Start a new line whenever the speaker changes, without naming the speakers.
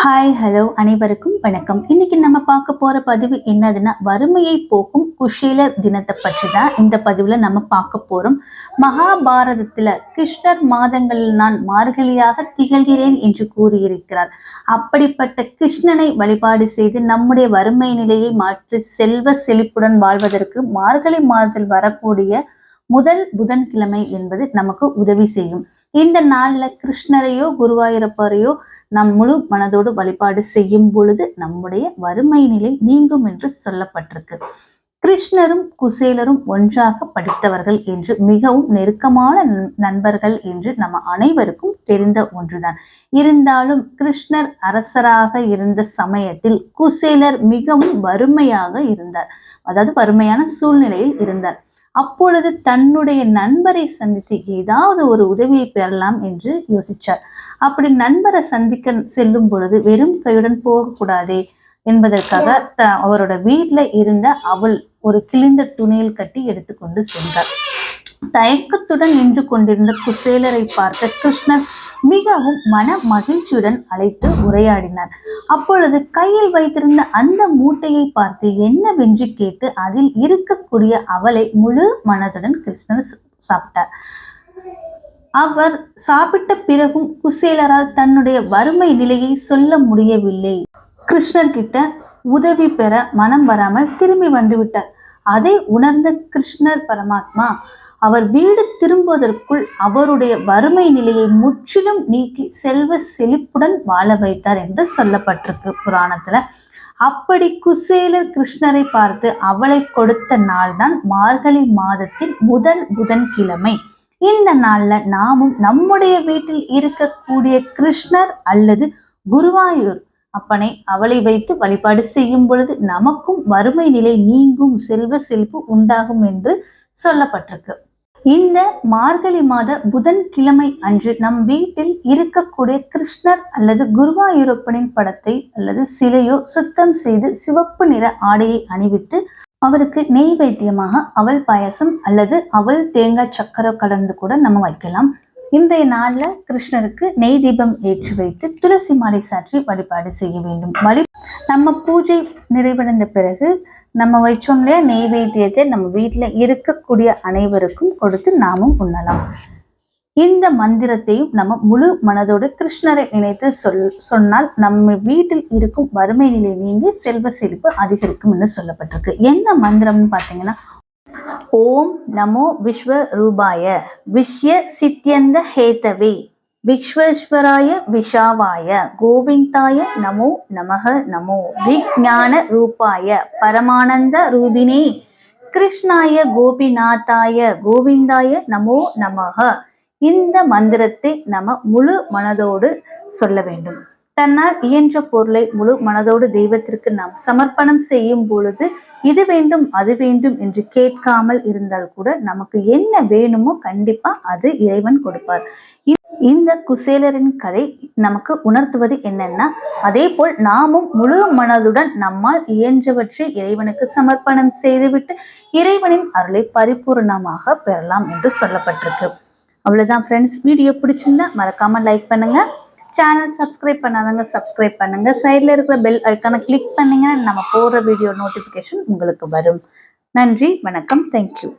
Hi hello அனைவருக்கும் வணக்கம். இன்னைக்கு நம்ம பார்க்க போற பதிவு என்னதுன்னா வறுமையை போக்கும் குஷேலர் தினத்தை பற்றி தான் இந்த பதிவுல நம்ம பார்க்க போறோம். மகாபாரதத்துல கிருஷ்ணர் மாதங்களில் நான் மார்கழியாக திகழ்கிறேன் என்று கூறியிருக்கிறார். அப்படிப்பட்ட கிருஷ்ணனை வழிபாடு செய்து நம்முடைய வறுமை நிலையை மாற்றி செல்வ செழிப்புடன் வாழ்வதற்கு மார்கழி மாதத்தில் வரக்கூடிய முதல் புதன்கிழமை என்பது நமக்கு உதவி செய்யும். இந்த நாள்ல கிருஷ்ணரையோ குருவாயூரப்பரையோ நம் முழு மனதோடு வழிபாடு செய்யும் பொழுது நம்முடைய வறுமை நிலை நீங்கும் என்று சொல்லப்பட்டிருக்கு. கிருஷ்ணரும் குசேலரும் ஒன்றாக படித்தவர்கள் என்று மிகவும் நெருக்கமான நண்பர்கள் என்று நம்ம அனைவருக்கும் தெரிந்த ஒன்றுதான். இருந்தாலும் கிருஷ்ணர் அரசராக இருந்த சமயத்தில் குசேலர் மிகவும் வறுமையாக இருந்தார். அதாவது வறுமையான சூழ்நிலையில் இருந்தார். அப்பொழுது தன்னுடைய நண்பரை சந்தித்து ஏதாவது ஒரு உதவியை பெறலாம் என்று யோசிச்சார். அப்படி நண்பரை சந்திக்க செல்லும் பொழுது வெறும் கையுடன் போகக்கூடாதே என்பதற்காக த அவரோட வீட்டில் இருந்த அவள் ஒரு கிழிந்த துணியில் கட்டி எடுத்துக்கொண்டு சென்றார் தயக்கத்துடன் நின்று கொண்டிருந்த குசேலரை பார்த்த கிருஷ்ணர் மிகவும் மன மகிழ்ச்சியுடன் அழைத்து உரையாடினார். அப்பொழுது கையில் வைத்திருந்த அந்த மூட்டையை பார்த்து என்னவென்று கேட்டு அதில் இருக்கக்கூடிய அவளை முழு மனதுடன் கிருஷ்ணர் சாப்பிட்டார். அவர் சாப்பிட்ட பிறகும் குசேலரால் தன்னுடைய வறுமை நிலையை சொல்ல முடியவில்லை. கிருஷ்ணர் கிட்ட உதவி பெற மனம் வராமல் திரும்பி வந்துவிட்டார். அதை உணர்ந்த கிருஷ்ணர் பரமாத்மா அவர் வீடு திரும்புவதற்குள் அவருடைய வறுமை நிலையை முற்றிலும் நீக்கி செல்வ செழிப்புடன் வாழ வைத்தார் என்று சொல்லப்பட்டிருக்கு புராணத்துல. அப்படி குசேலர் கிருஷ்ணரை பார்த்து அவளை கொடுத்த நாள்தான் மார்கழி மாதத்தின் முதல் புதன்கிழமை. இந்த நாள்ல நாமும் நம்முடைய வீட்டில் இருக்கக்கூடிய கிருஷ்ணர் அல்லது குருவாயூர் அப்பனை அவளை வைத்து வழிபாடு செய்யும் பொழுது நமக்கும் வறுமை நிலை நீங்கும் செல்வ செழிப்பு உண்டாகும் என்று சொல்லப்பட்டிருக்கு. இந்த மார்கழி மாத புதன் கிழமை அன்று நம் வீட்டில் இருக்கக்கூடிய கிருஷ்ணர் அல்லது குருவாயூரப்பனின் படத்தை அல்லது சிலையோ சுத்தம் செய்து சிவப்பு நிற ஆடையை அணிவித்து அவருக்கு நெய் வைத்தியமாக அவள் பாயசம் அல்லது அவள் தேங்காய் சக்கரை கலந்து கூட நம்ம வைக்கலாம். இன்றைய நாளில் கிருஷ்ணருக்கு நெய் தீபம் ஏற்றி வைத்து துளசி மாலை சாற்றி வழிபாடு செய்ய வேண்டும். வழி நம்ம பூஜை நிறைவடைந்த பிறகு நம்ம வச்சோம் இல்லையா நெய்வேத்தியத்தை நம்ம வீட்டில் இருக்கக்கூடிய அனைவருக்கும் கொடுத்து நாமும் உண்ணலாம். இந்த மந்திரத்தையும் நம்ம முழு மனதோடு கிருஷ்ணரை நினைத்து சொல் சொன்னால் நம்ம வீட்டில் இருக்கும் வறுமை நிலை நீங்கி செல்வ செழிப்பு அதிகரிக்கும் என்று சொல்லப்பட்டிருக்கு. என்ன மந்திரம்னு பார்த்தீங்கன்னா ஓம் நமோ விஸ்வ ரூபாய விஷ்ய சித்தியந்த ஹேதவே விஸ்வேஸ்வராய விஷாவாய கோவிந்தாய நமோ நமக நமோ விஜான ரூபாய பரமானந்த ரூபினே கிருஷ்ணாய கோபிநாத்தாய கோவிந்தாய நமோ நமக இந்த மந்திரத்தை நம்ம முழு மனதோடு சொல்ல வேண்டும். தன்னால் இயன்ற பொருளை முழு மனதோடு தெய்வத்திற்கு நாம் சமர்ப்பணம் செய்யும் பொழுது இது வேண்டும் அது வேண்டும் என்று கேட்காமல் இருந்தால் கூட நமக்கு என்ன வேணுமோ கண்டிப்பா அது இறைவன் கொடுப்பார். இந்த குசேலரின் கதை நமக்கு உணர்த்துவது என்னன்னா அதே போல் நாமும் முழு மனதுடன் நம்மால் இயன்றவற்றை இறைவனுக்கு சமர்ப்பணம் செய்துவிட்டு இறைவனின் அருளை பரிபூர்ணமாக பெறலாம் என்று சொல்லப்பட்டிருக்கு. அவ்வளவுதான் ஃப்ரெண்ட்ஸ் வீடியோ பிடிச்சிருந்தா மறக்காம லைக் பண்ணுங்க. சேனல் சப்ஸ்கிரைப் பண்ணாதவங்க சப்ஸ்கிரைப் பண்ணுங்க. சைடில் இருக்கிற பெல் ஐக்கானை கிளிக் பண்ணீங்கன்னா நம்ம போடுற வீடியோ நோட்டிஃபிகேஷன் உங்களுக்கு வரும். நன்றி வணக்கம். தேங்க்யூ